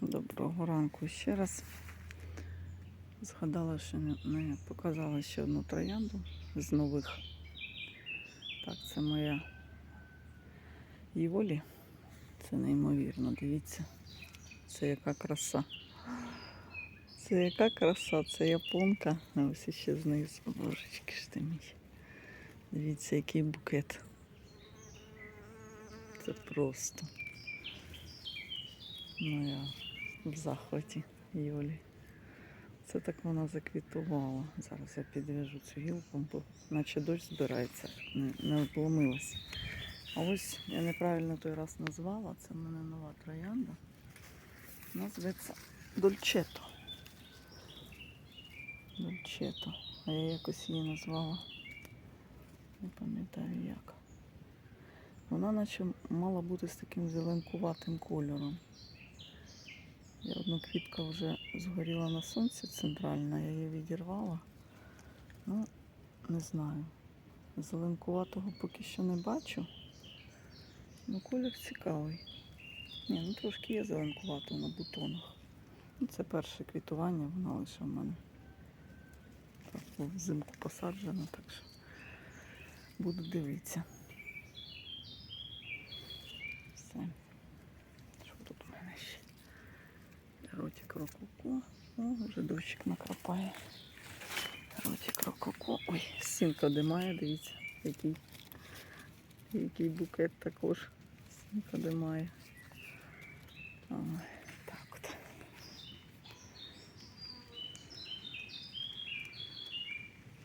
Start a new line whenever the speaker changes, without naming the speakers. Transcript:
Доброго ранку ще раз. Згадала, що не, показала ще одну троянду з нових. Так, це моя Єволі. Це неймовірно, дивіться. Це яка краса. Це яка краса, це японка. А ось ще знизу. Божечки ж ти мій. Дивіться, який букет. Це просто. Ну я в захваті Юлі. Це так вона заквітувала. Зараз я підв'яжу цю гілку, бо наче дощ збирається, не, не обломилась. А ось я неправильно той раз назвала. Це в мене нова троянда. Вона зветься Дольчето. Дольчето. А я якось її назвала. Не пам'ятаю як. Вона наче мала бути з таким зеленкуватим кольором. Я одну квітка вже згоріла на сонці центральна, я її відірвала. Ну, не знаю. Зеленкуватого поки що не бачу. Ну, колір цікавий. Ні, ну трошки є зеленкуватого на бутонах. Ну, це перше квітування, вона лише в мене так, взимку посаджена, так що буду дивитися. Все. Що тут у мене ще? Ротик рококо. О, вже дощик накрапає. Ротик рококо. Ой, сінка димає, дивіться, який, який букет також. Сінка димає. Ой.